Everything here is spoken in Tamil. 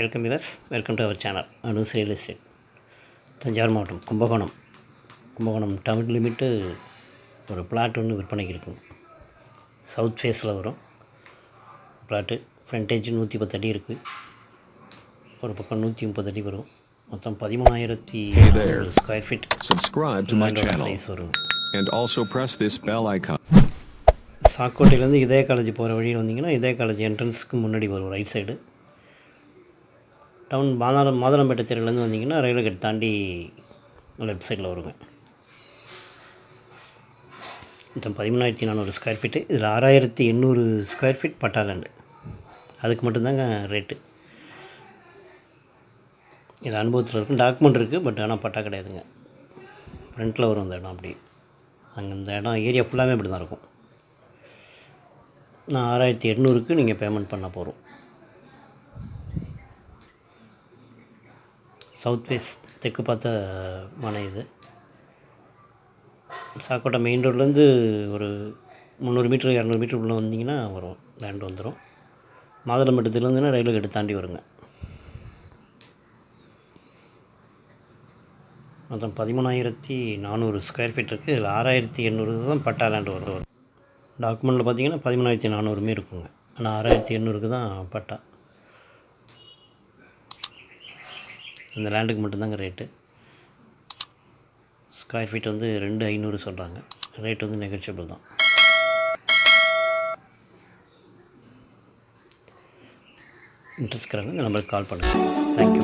Welcome viewers welcome to our channel Anu's real estate Thanjavur மாவட்டம் கும்பகோணம் கும்பகோணம் டவுன் லிமிட்டு ஒரு பிளாட் ஒன்று விற்பனைக்கு இருக்குங்க சவுத் ஃபேஸில் வரும். பிளாட்டு ஃப்ரண்டேஜ் நூற்றி பத்து அடி இருக்குது ஒரு பக்கம் நூற்றி முப்பது அடி வரும். மொத்தம் பதிமூணாயிரத்தி. Square feet channel. சைஸ் வருங்க and also press this bell icon. சாக்கோட்டையிலேருந்து இதய காலேஜ் போகிற வழியில் வந்தீங்கன்னா இதய காலேஜ் என்ட்ரன்ஸ்க்கு முன்னாடி வரும் ரைட் சைடு டவுன் மாதம் மாதளம்பேட்டை தெருவுலேருந்து வந்தீங்கன்னா ரயில்வே கேட் தாண்டி லெஃப்ட் சைடில் வருங்க. மொத்தம் பதிமூணாயிரத்தி நானூறு ஸ்கொயர் ஃபீட்டு இதில் ஆறாயிரத்தி எண்ணூறு ஸ்கொயர் ஃபீட் பட்டா லேண்டு அதுக்கு மட்டும்தாங்க ரேட்டு இது அனுபவத்தில் இருக்கும் டாக்குமெண்ட் இருக்குது பட் ஆனால் பட்டா கிடையாதுங்க. ஃப்ரண்ட்டில் வரும் இந்த இடம் அப்படி அங்கே இந்த இடம் ஏரியா ஃபுல்லாகவே இப்படி தான் இருக்கும். நான் ஆறாயிரத்தி எட்நூறுக்கு நீங்கள் பேமெண்ட் பண்ண போகிறோம் சவுத் வெஸ்ட் தெற்கு பார்த்த மனை இது. சாக்கோட்டை மெயின் ரோட்லேருந்து ஒரு முந்நூறு மீட்ரு இரநூறு மீட்டர் உள்ள வந்தீங்கன்னா வரும் லேண்ட் வந்துடும் மாதளம்பட்டத்துலேருந்துன்னா ரயில்வே கேட்டு தாண்டி வருங்க. மொத்தம் பதிமூணாயிரத்தி நானூறு ஸ்கொயர் ஃபீட் இருக்குது இதில் ஆறாயிரத்தி எண்ணூறு தான் பட்டா லேண்ட் வரும். டாக்குமெண்ட்டில் பார்த்தீங்கன்னா பதிமூணாயிரத்தி நானூறுமே இருக்குங்க. ஆனால் ஆறாயிரத்தி எண்ணூறுக்கு தான் பட்டா. இந்த லேண்டுக்கு மட்டும்தாங்க ரேட்டு. ஸ்கொயர் ஃபீட் வந்து ரெண்டு ஐநூறு சொல்கிறாங்க ரேட் வந்து நெகோஷியபிள் தான். இன்ட்ரெஸ்ட் இருக்கிறாங்க இந்த நம்பருக்கு கால் பண்ணுங்கள் தேங்க்யூ